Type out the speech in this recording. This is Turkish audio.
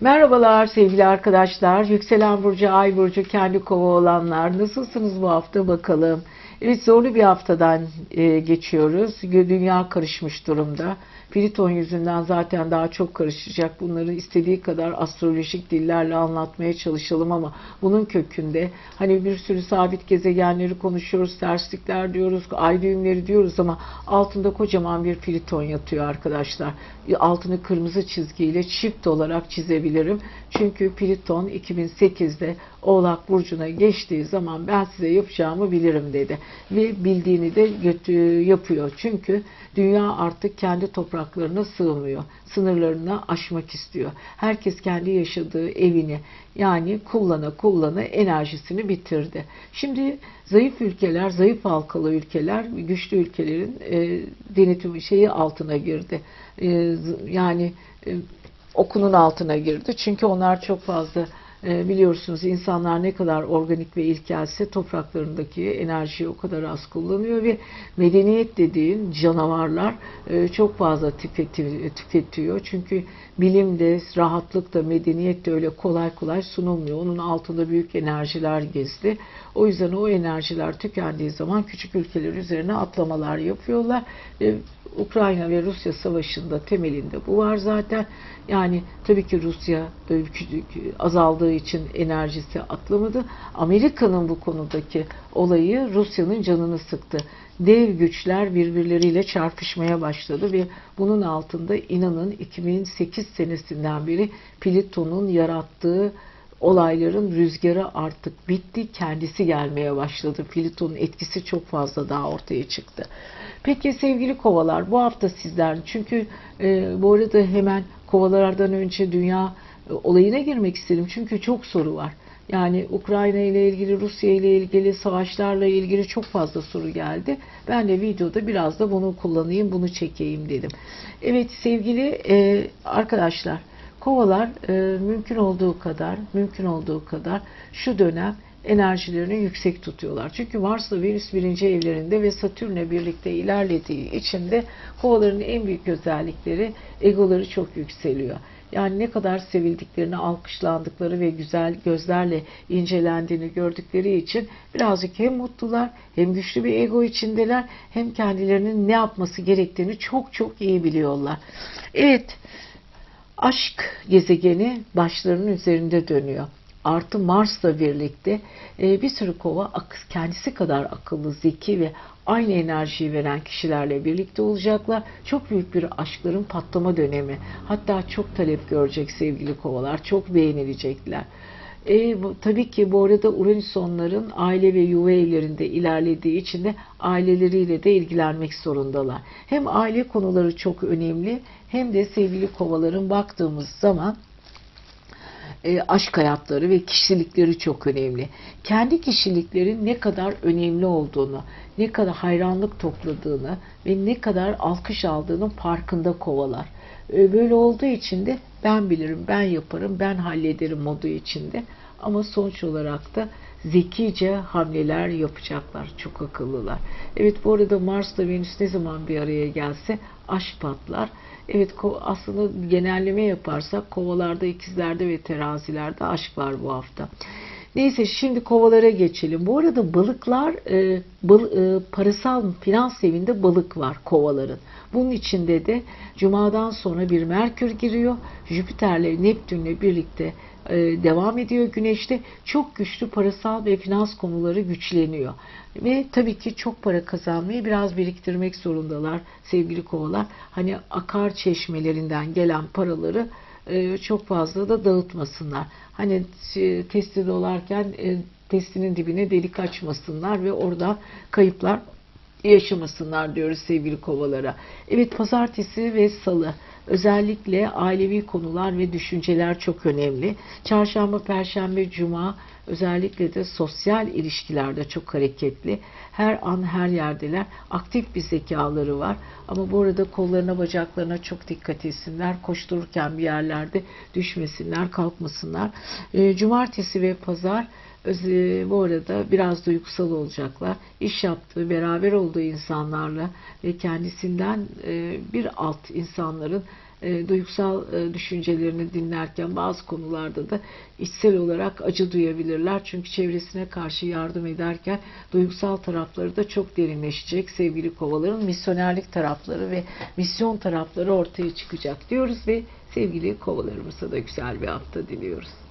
Merhabalar sevgili arkadaşlar. Yükselen burcu, ay burcu, kendi kova olanlar. Nasılsınız bu hafta bakalım. Evet zorlu bir haftadan e, geçiyoruz. Dünya karışmış durumda. Pliton yüzünden zaten daha çok karışacak. Bunları istediği kadar astrolojik dillerle anlatmaya çalışalım ama bunun kökünde hani bir sürü sabit gezegenleri konuşuyoruz, terslikler diyoruz, ay düğümleri diyoruz ama altında kocaman bir Pliton yatıyor arkadaşlar. Altını kırmızı çizgiyle çift olarak çizebilirim. Çünkü Pliton 2008'de Oğlak Burcu'na geçtiği zaman ben size yapacağımı bilirim dedi. Ve bildiğini de yapıyor. Çünkü dünya artık kendi topraklarına sığmıyor. Sınırlarını aşmak istiyor. Herkes kendi yaşadığı evini yani kullana kullana enerjisini bitirdi. Şimdi zayıf ülkeler, zayıf halkalı ülkeler, güçlü ülkelerin e, denetim şeyi altına girdi. E, yani e, okunun altına girdi. Çünkü onlar çok fazla biliyorsunuz insanlar ne kadar organik ve ilkelse topraklarındaki enerjiyi o kadar az kullanıyor ve medeniyet dediğin canavarlar e, çok fazla tüketiyor. Çünkü rahatlık medeniyet de öyle kolay kolay sunulmuyor. Onun altında büyük enerjiler gizli. O yüzden o enerjiler tükendiği zaman küçük ülkeler üzerine atlamalar yapıyorlar. E, Ukrayna ve Rusya savaşında temelinde bu var zaten. Yani tabii ki Rusya azaldığı için enerjisi atlamadı. Amerika'nın bu konudaki olayı Rusya'nın canını sıktı. Dev güçler birbirleriyle çarpışmaya başladı ve bunun altında inanın 2008 senesinden beri Plüton'un yarattığı olayların rüzgarı artık bitti. Kendisi gelmeye başladı. Plüton'un etkisi çok fazla daha ortaya çıktı. Peki sevgili kovalar bu hafta sizler çünkü e, bu arada hemen kovalardan önce dünya olayına girmek istedim. Çünkü çok soru var. Yani Ukrayna ile ilgili, Rusya ile ilgili, savaşlarla ilgili çok fazla soru geldi. Ben de videoda biraz da bunu kullanayım, bunu çekeyim dedim. Evet sevgili e, arkadaşlar, kovalar e, mümkün olduğu kadar, mümkün olduğu kadar şu dönem enerjilerini yüksek tutuyorlar. Çünkü Mars'la Venüs birinci evlerinde ve Satürn'le birlikte ilerlediği için de kovaların en büyük özellikleri egoları çok yükseliyor. Yani ne kadar sevildiklerini, alkışlandıkları ve güzel gözlerle incelendiğini gördükleri için birazcık hem mutlular hem güçlü bir ego içindeler hem kendilerinin ne yapması gerektiğini çok çok iyi biliyorlar. Evet, aşk gezegeni başlarının üzerinde dönüyor artı Mars'la birlikte e, bir sürü kova kendisi kadar akıllı, zeki ve aynı enerjiyi veren kişilerle birlikte olacaklar. Çok büyük bir aşkların patlama dönemi. Hatta çok talep görecek sevgili kovalar. Çok beğenilecekler. E, bu, tabii ki bu arada Uranüs onların aile ve yuva evlerinde ilerlediği için de aileleriyle de ilgilenmek zorundalar. Hem aile konuları çok önemli hem de sevgili kovaların baktığımız zaman e, aşk hayatları ve kişilikleri çok önemli. Kendi kişiliklerin ne kadar önemli olduğunu, ne kadar hayranlık topladığını ve ne kadar alkış aldığının farkında kovalar. E, böyle olduğu için de ben bilirim, ben yaparım, ben hallederim modu içinde. Ama sonuç olarak da zekice hamleler yapacaklar. Çok akıllılar. Evet bu arada Mars'la Venüs ne zaman bir araya gelse aşk patlar. Evet aslında genelleme yaparsak kovalarda, ikizlerde ve terazilerde aşk var bu hafta. Neyse şimdi kovalara geçelim. Bu arada balıklar e, bal, e, parasal finans evinde balık var kovaların. Bunun içinde de cumadan sonra bir Merkür giriyor. Jüpiter'le Neptün'le birlikte e, devam ediyor güneşte. Çok güçlü parasal ve finans konuları güçleniyor. Ve tabii ki çok para kazanmayı biraz biriktirmek zorundalar sevgili kovalar. Hani akar çeşmelerinden gelen paraları e, çok fazla da dağıtmasınlar. Hani e, testi dolarken testinin dibine delik açmasınlar ve orada kayıplar yaşamasınlar diyoruz sevgili kovalara. Evet pazartesi ve salı özellikle ailevi konular ve düşünceler çok önemli. Çarşamba, perşembe, cuma özellikle de sosyal ilişkilerde çok hareketli. Her an her yerdeler. Aktif bir zekaları var. Ama bu arada kollarına bacaklarına çok dikkat etsinler. Koştururken bir yerlerde düşmesinler, kalkmasınlar. Ee, cumartesi ve pazar bu arada biraz duygusal olacaklar. İş yaptığı, beraber olduğu insanlarla ve kendisinden e, bir alt insanların e, duygusal e, düşüncelerini dinlerken bazı konularda da içsel olarak acı duyabilirler. Çünkü çevresine karşı yardım ederken duygusal tarafları da çok derinleşecek. Sevgili kovaların misyonerlik tarafları ve misyon tarafları ortaya çıkacak diyoruz ve sevgili kovalarımıza da güzel bir hafta diliyoruz.